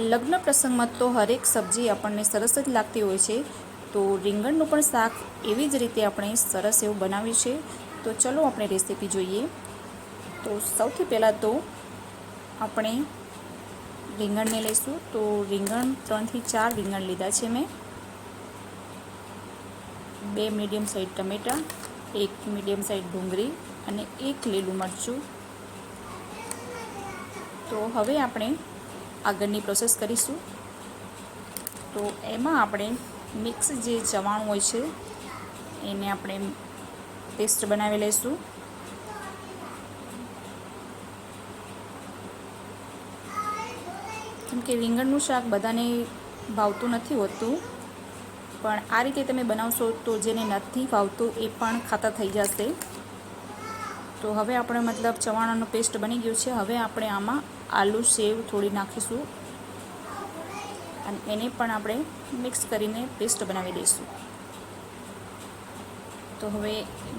લગ્ન પ્રસંગમાં તો હરેક સબ્જી આપણને સરસ જ લાગતી હોય છે. તો રીંગણનું પણ શાક એવી જ રીતે આપણે સરસ એવું બનાવ્યું છે તો ચલો આપણે રેસીપી જોઈએ. તો સૌથી પહેલાં તો આપણે રીંગણને લઈશું. તો રીંગણ ત્રણથી ચાર રીંગણ લીધા છે મેં. બે મીડિયમ સાઈઝ ટમેટાં, એક મીડિયમ સાઈઝ ડુંગળી અને એક લીલું મરચું. તો હવે આપણે આગળની પ્રોસેસ કરીશું. તો એમાં આપણે મિક્સ જે ચવાણું હોય છે, એને આપણે પેસ્ટ બનાવી લઈશું. કેમ કે રીંગણનું શાક બધાને ભાવતું નથી હોતું, પણ આ રીતે તમે બનાવશો તો જેને નથી ભાવતું એ પણ ખાતા થઈ જશે. તો હવે આપણે મતલબ ચવાણાનો પેસ્ટ બની ગયું છે. હવે આપણે આમાં આલુ, સેવ થોડી નાખીશું અને એને પણ આપણે મિક્સ કરીને પેસ્ટ બનાવી દઈશું. તો હવે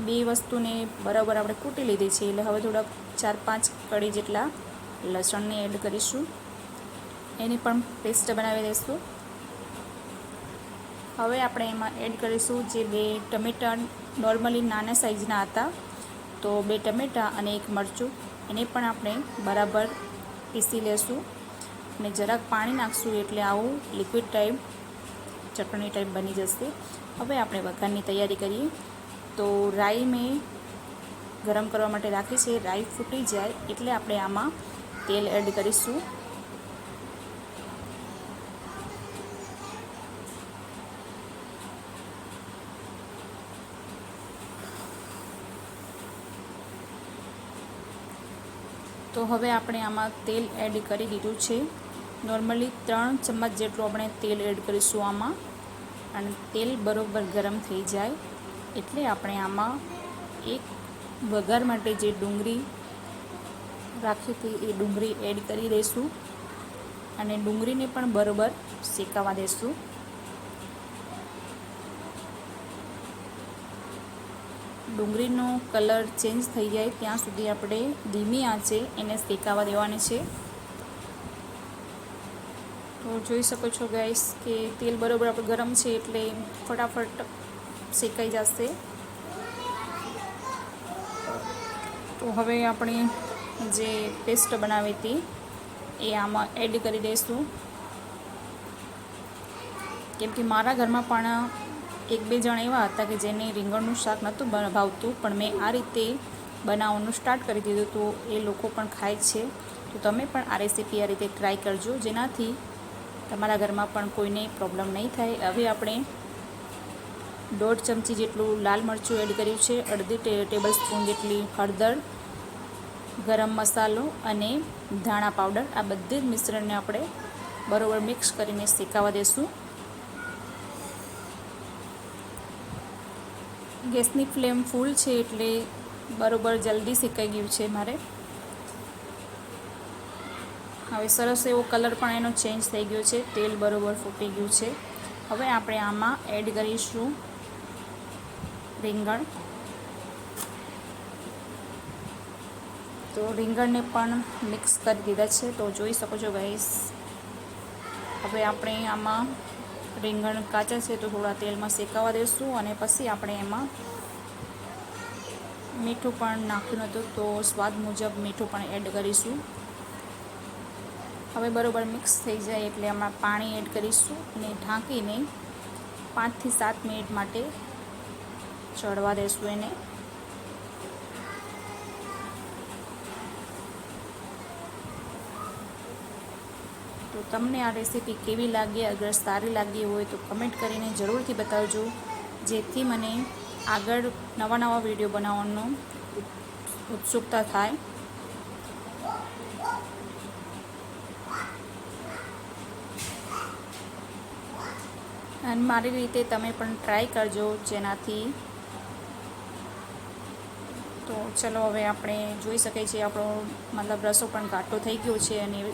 બે વસ્તુને બરાબર આપણે કૂટી લીધી છે, એટલે હવે થોડાક ચાર પાંચ કડી જેટલા લસણને એડ કરીશું. એની પણ પેસ્ટ બનાવી દઈશું. હવે આપણે એમાં એડ કરીશું જે બે ટમેટા નોર્મલી નાના સાઇઝના હતા. તો બે ટમેટાં અને એક મરચું, એને પણ આપણે બરાબર પીસી લેશું અને જરાક પાણી નાખશું એટલે આવું લિક્વિડ ટાઈપ ચટણી ટાઈપ બની જશે. હવે આપણે વઘારની તૈયારી કરીએ. તો રાઈ મેં ગરમ કરવા માટે રાખી છે. રાઈ ફૂટી જાય એટલે આપણે આમાં તેલ એડ કરીશું. તો હવે આપણે આમાં તેલ એડ કરી દીધું છે. નોર્મલી ત્રણ ચમચ જેટલું આપણે તેલ એડ કરીશું આમાં. અને તેલ બરોબર ગરમ થઈ જાય એટલે આપણે આમાં એક વઘાર માટે જે ડુંગળી રાખી હતી એ ડુંગળી એડ કરી દઈશું. અને ડુંગળીને પણ બરોબર શેકાવા દઈશું. ડુંગળીનો કલર ચેન્જ થઈ જાય ત્યાં સુધી આપણે ધીમી આંચે એને શેકાવા દેવાની છે. તો જોઈ શકો છો ગેસ કે તેલ બરોબર આપણે ગરમ છે એટલે ફટાફટ શેકાઈ જશે. તો હવે આપણે જે પેસ્ટ બનાવી હતી એ આમાં એડ કરી દઈશું. કેમ કે મારા ઘરમાં પણ એક બે જણ એવા હતા કે જેને રીંગણનું શાક નહોતું ભાવતું, પણ મેં આ રીતે બનાવવાનું સ્ટાર્ટ કરી દીધું તો એ લોકો પણ ખાય છે. તો તમે પણ આ રેસીપી આ રીતે ટ્રાય કરજો. જેનાથી તમારા ઘરમાં પણ કોઈને પ્રોબ્લેમ નહીં થાય. હવે આપણે દોઢ ચમચી જેટલું લાલ મરચું એડ કર્યું છે, અડધી ટેબલ સ્પૂન જેટલી હળદર, ગરમ મસાલો અને ધાણા પાવડર આ બધે જ મિશ્રણને આપણે બરાબર મિક્સ કરીને શેકાવા દેશું. ગેસની ફ્લેમ ફૂલ છે એટલે બરોબર જલ્દી શેકાઈ ગયું છે મારે. હવે સરસ એવો કલર પણ એનો ચેન્જ થઈ ગયો છે, તેલ બરોબર ફૂટી ગયું છે. હવે આપણે આમાં એડ કરીશું રીંગણ. તો રીંગણને પણ મિક્સ કરી દીધા છે, તો જોઈ શકો છો ગાઈસ હવે આપણે આમાં રીંગણ કાચા છે તો થોડા તેલમાં શેકાવા દઈશું અને પછી આપણે એમાં મીઠું પણ નાખ્યું હતું તો સ્વાદ મુજબ મીઠું પણ એડ કરીશું. હવે બરોબર મિક્સ થઈ જાય એટલે આમાં પાણી એડ કરીશું અને ઢાંકીને પાંચથી સાત મિનિટ માટે ચડવા દઈશું એને. તો તમને આ રેસીપી કેવી લાગી, અગર સારી લાગી હોય તો કમેન્ટ કરીને જરૂરથી બતાવજો. જેથી મને આગળ નવા નવા વીડિયો બનાવવાનો ઉત્સુકતા થાય. અને મારી રીતે તમે પણ ટ્રાય કરજો જેનાથી. તો ચલો હવે આપણે જોઈ શકીએ છીએ આપણો મતલબ રસો પણ ઘાટો થઈ ગયો છે અને